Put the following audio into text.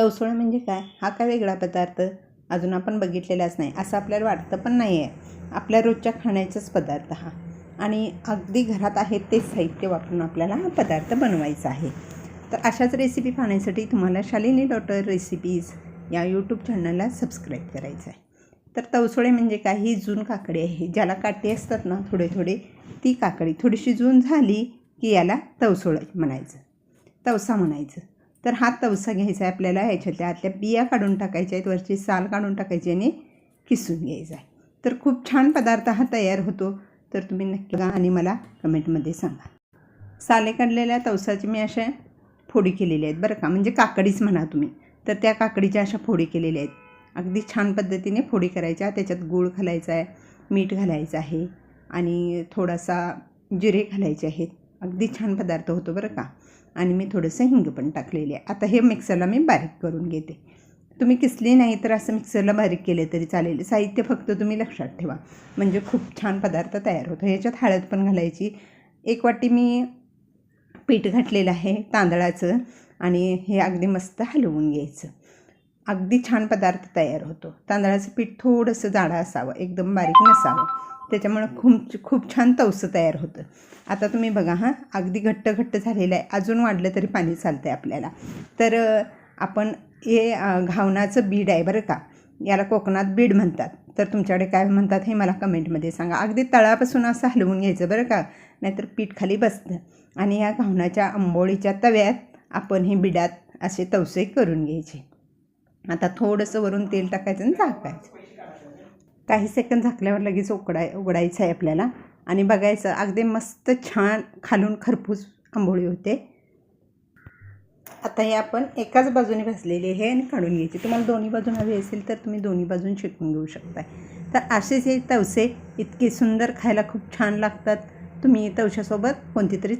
तवसळ म्हणजे काय? हा काय वेगळा पदार्थ? अजून आपण बघितलेलाच नाही. असं आपल्याला वाटतं पण नाही आहे आपल्या रोजच्या खाण्याचाच पदार्थ हा. आणि अगदी घरात आहे तेच साहित्य वापरून आपल्याला हा पदार्थ बनवायचा आहे. तर अशाच रेसिपी पाहण्यासाठी तुम्हाला शालिनी डॉटर रेसिपीज या यूट्यूब चॅनलला सबस्क्राईब करायचं आहे. तर तवसोळे म्हणजे काय? ही जून काकडी आहे. ज्याला काटे असतात ना थोडे थोडे ती काकडी थोडीशी जून झाली की याला तवसोळं म्हणायचं. तवसा म्हणायचं. तर हा तवसा घ्यायचा आहे आपल्याला ह्याच्यातल्या आतल्या बिया काढून टाकायच्या आहेत वरची साल काढून टाकायची आणि किसून घ्यायचा आहे. तर खूप छान पदार्थ हा तयार होतो तर तुम्ही नक्की बघा आणि मला कमेंटमध्ये सांगा. साले काढलेल्या तवसाची मी अशा फोडी केलेल्या आहेत बरं का म्हणजे काकडीच म्हणा तुम्ही तर त्या काकडीच्या अशा फोडी केलेल्या आहेत. अगदी छान पद्धतीने फोडी करायच्या त्याच्यात गूळ घालायचा आहे मीठ घालायचं आहे आणि थोडासा जिरे घालायचे आहेत. अगदी छान पदार्थ होतो बरं का. आणि मी थोडंसं हिंग पण टाकलेले आहे. आता हे मिक्सरला मी बारीक करून घेते. तुम्ही किसली नाही तर असं मिक्सरला बारीक केले तरी चालेल. साहित्य फक्त तुम्ही लक्षात ठेवा. म्हणजे खूप छान पदार्थ तयार होतो. ह्याच्यात हळद पण घालायची. एक वाटी मी पीठ घातलेलं आहे तांदळाचं आणि हे अगदी मस्त हलवून घ्यायचं. अगदी छान पदार्थ तयार होतो. तांदळाचं पीठ थोडंसं जाडं असावं एकदम बारीक नसावं. त्याच्यामुळं खूप खूप छान तवसं तयार होतं. आता तुम्ही बघा हां अगदी घट्ट घट्ट झालेलं आहे. अजून वाढलं तरी पाणी चालतं आहे आपल्याला. तर आपण हे घावणाचं घावनाचं बीड आहे बरं का. याला कोकणात बीड म्हणतात. तर तुमच्याकडे काय म्हणतात हे मला कमेंटमध्ये सांगा. अगदी तळापासून असं हलवून घ्यायचं बरं का. नाहीतर पीठ खाली बसतं. आणि या घावनाच्या आंबोळीच्या तव्यात आपण हे बिडात असे तवसे करून घ्यायचे. आता थोडंसं वरून तेल टाकायचं आणि झाकायचं काही सेकंद झाकल्यावर लगेच उकडाय उघडायचं आहे आपल्याला. आणि बघायचं अगदी मस्त छान खालून खरपूस आंबोळी होते. आता हे आपण एकाच बाजूने भाजलेली आहे आणि काढून घ्यायची. तुम्हाला दोन्ही बाजून हवी असेल तर तुम्ही दोन्ही बाजून शिकून घेऊ शकता तर असेच हे तवसे इतके सुंदर खायला खूप छान लागतात. तुम्ही तवशासोबत कोणती तरी